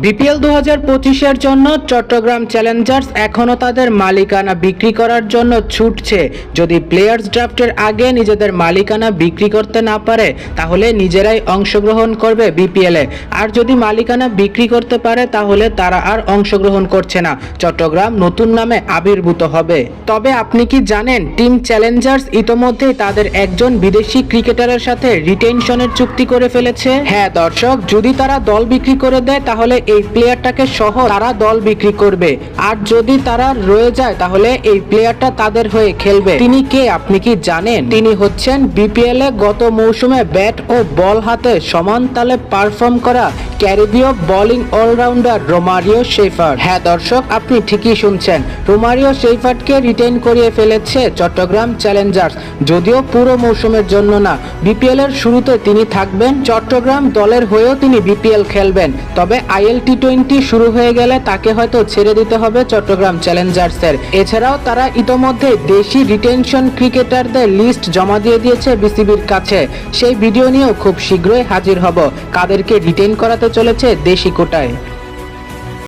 BPL দু হাজার পঁচিশের জন্য চট্টগ্রাম চ্যালেঞ্জার্স এখনও তাদের মালিকানা বিক্রি করার জন্য ছুটছে। যদি প্লেয়ার্স ড্রাফটের আগে নিজেদের মালিকানা বিক্রি করতে না পারে, তাহলে নিজেরাই অংশগ্রহণ করবে বিপিএলে আর যদি মালিকানা বিক্রি করতে পারে, তাহলে তারা আর অংশগ্রহণ করছে না। চট্টগ্রাম নতুন নামে আবির্ভূত হবে। তবে আপনি কি জানেন টিম চ্যালেঞ্জার্স ইতোমধ্যেই তাদের একজন বিদেশি ক্রিকেটারের সাথে রিটেনশনের চুক্তি করে ফেলেছে? হ্যাঁ দর্শক, যদি তারা দল বিক্রি করে দেয়, তাহলে এই প্লেয়ারটাকে সহ তারা দল বিক্রি করবে। আর যদি তারা রয়ে যায়, তাহলে এই প্লেয়ারটা তাদের হয়ে খেলবে। তিনি কে, আপনি কি জানেন? তিনি হচ্ছেন বিপিএল এ গত মৌসুমে ব্যাট ও বল হাতে সমান তালে পারফর্ম করা ক্যারিবীয় বোলিং অলরাউন্ডার রোমারিও শেফার হ্যাঁ দর্শক, আপনি ঠিকই শুনছেন। রোমারিও শেফার্ডকে রিটেইন করিয়ে ফেলেছে চট্টগ্রাম চ্যালেঞ্জার্স যদিও পুরো মৌসুমের জন্য না বিপিএল এর শুরুতে তিনি থাকবেন। চট্টগ্রাম দলের হয়েও তিনি বিপিএল খেলবেন। তবে আইএল টি টোয়েন্টি শুরু হয়ে গেলে তাকে হয়তো ছেড়ে দিতে হবে চট্টগ্রাম চ্যালেঞ্জার্সের এছাড়াও তারা ইতোমধ্যে দেশি রিটেনশন ক্রিকেটারদের লিস্ট জমা দিয়ে দিয়েছে বিসিবির কাছে। সেই ভিডিও নিয়েও খুব শীঘ্রই হাজির হব। কাদেরকে রিটেন করাতে চলেছে দেশি কোটায়।